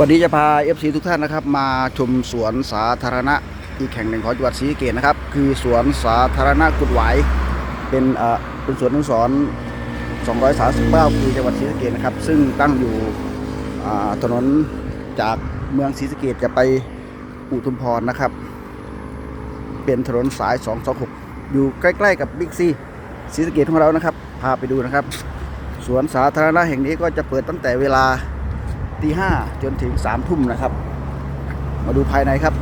วันนี้จะพา FC ทุกท่านนะครับ มาชมสวนสาธารณะอีกแห่งหนึ่งของจังหวัดศรีสะเกษนะครับ คือสวนสาธารณะกุดหวายเป็นเอ่อเป็นสวนอนุสรณ์239ปีจังหวัดศรีสะเกษนะครับ ซึ่งตั้งอยู่อ่าถนนจากเมืองศรีสะเกษจะไปอุทุมพรนะครับ เป็นถนนสาย 226 อยู่ใกล้ๆกับบิ๊กซีศรีสะเกษของเรานะครับ พาไปดูนะครับ สวนสาธารณะแห่งนี้ก็จะเปิดตั้งแต่เวลา ตีห้าจนถึงสามทุ่มนะครับ มาดูภายในครับ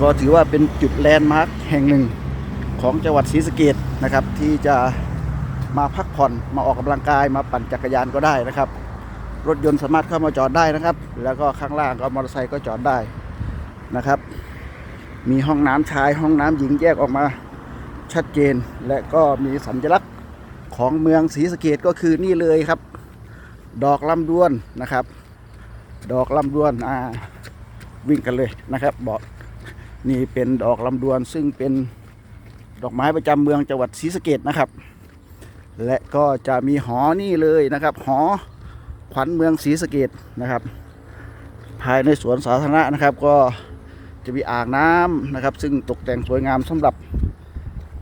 ก็ถือว่าเป็นจุดแลนด์มาร์คแห่งหนึ่งของจังหวัดศรีสะเกดนะครับ ที่จะมาพักผ่อนมาออกกำลังกายมาปั่นจักรยานก็ได้นะครับ รถยนต์สามารถเข้ามาจอดได้นะครับ แล้วก็ข้างล่างก็มอเตอร์ไซค์ก็จอดได้นะครับ มีห้องน้ำชายห้องน้ำหญิงแยกออกมาชัดเจน และก็มีสัญลักษณ์ของเมืองศรีสะเกดก็คือนี่เลยครับ ดอกลำดวนนะครับ ดอกลำดวนอ่าวิ่งกันเลยนะครับบอกนี่เป็นดอกลำดวนซึ่งเป็นดอกไม้ประจำเมืองจังหวัดศรีสะเกดนะครับ และก็จะมีหอนี่เลยนะครับ หอขวัญเมืองศรีสะเกดนะครับ ภายในสวนสาธารณะนะครับ ก็จะมีอ่างน้ำนะครับ ซึ่งตกแต่งสวยงามสำหรับ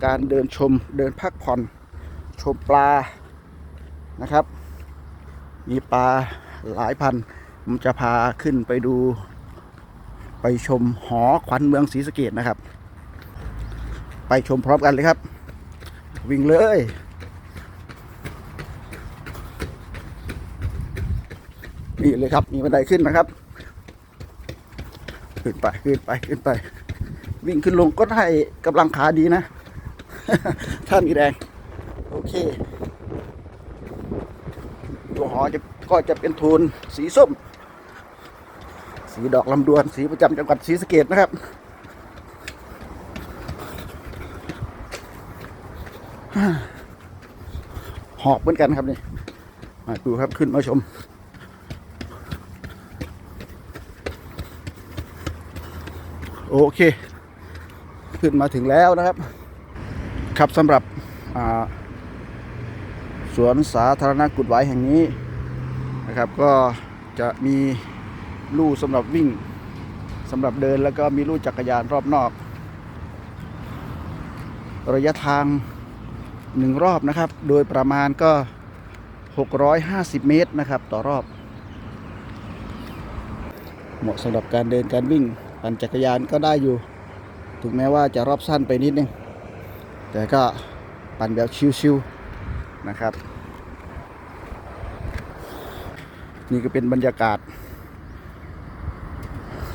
การเดินชมเดินพักผ่อนชมปลานะครับ มีปลาหลายพัน ผมจะพาขึ้นไปดู ไปชมหอขวัญเมืองศรีสะเกดนะครับ ไปชมพร้อมกันเลยครับ วิ่งเลย นี่เลยครับ มีบันไดขึ้นนะครับ ขึ้นไปขึ้นไปขึ้นไป วิ่งขึ้นลงก็ได้กำลังขาดีนะ ท่านมีแรงโอเคตัวหอจะก็จะเป็นโทนสีส้ม สีดอกลำดวน สีประจำจังหวัดศรีสะเกดนะครับหอบเหมือนกันครับนี่มาดูครับขึ้นมาชม โอเค ขึ้นมาถึงแล้วนะครับ ครับสำหรับสวนสาธารณะกุดหวายแห่งนี้นะครับ ก็จะมี ลู่สำหรับวิ่งสำหรับเดินแล้วก็มีลู่จักรยานรอบนอก ระยะทางหนึ่งรอบนะครับ โดยประมาณก็ 650 เมตรนะครับ ต่อรอบ เหมาะสำหรับการเดินการวิ่งปั่นจักรยานก็ได้อยู่ ถึงแม้ว่าจะรอบสั้นไปนิดนึง แต่ก็ปั่นแบบชิวๆนะครับ นี่ก็เป็นบรรยากาศ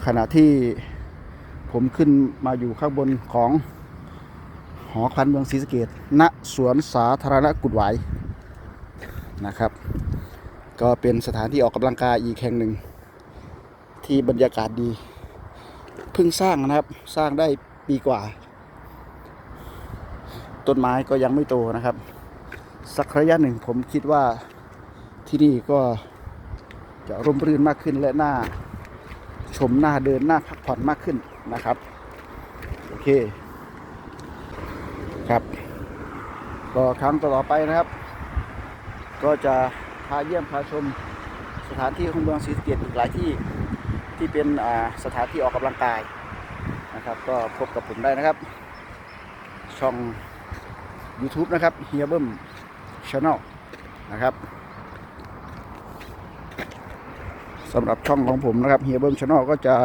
ขณะที่ผมขึ้นมาอยู่ข้างบนของหอควันเมืองศรีสะเกดณสวนสาธารณะกุดหวายนะครับ ก็เป็นสถานที่ออกกำลังกายอีกแห่งหนึ่ง ที่บรรยากาศดี เพิ่งสร้างนะครับสร้างได้ปีกว่า ต้นไม้ก็ยังไม่โตนะครับ สักระยะหนึ่งผมคิดว่าที่นี่ก็จะร่มรื่นมากขึ้นและน่า ชมหน่าเดินหน่าพักผ่อนมากขึ้นนะครับ โอเค ครับ ก็ครั้งต่อไปนะครับ ก็จะพาเยี่ยมพาชมสถานที่ของเมืองศรีสะเกษอีกหลายที่ที่เป็นสถานที่ออกกำลังกายนะครับ ก็พบกับผมได้นะครับ ช่อง YouTube นะครับเฮียเบิ้มช n แนลนะครับ สำหรับช่องของผมนะครับเฮียเบิ้มช n แนลก็จะ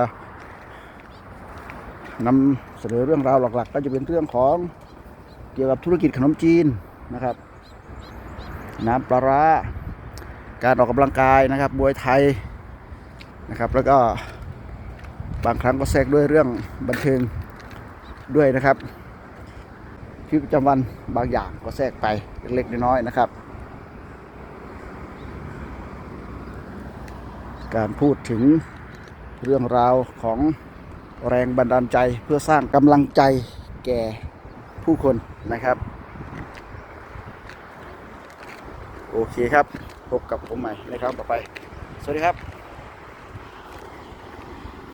นำเสนอเรื่องราวหลักๆ ก็จะเป็นเรื่องของเกี่ยวกับธุรกิจขนมจีนนะครับ น้ำปลาร้าการออกกำลังกายนะครับบวยไทยนะครับ แล้วก็บางครั้งก็แทรกด้วยเรื่องบันเทิงด้วยนะครับชีวิตประจำวันบางอย่างก็แทรกไปเล็กๆน้อยๆนะครับ การพูดถึงเรื่องราวของแรงบันดาลใจเพื่อสร้างกำลังใจแก่ผู้คนนะครับ โอเคครับ พบกับผมใหม่ในครั้งต่อไป สวัสดีครับ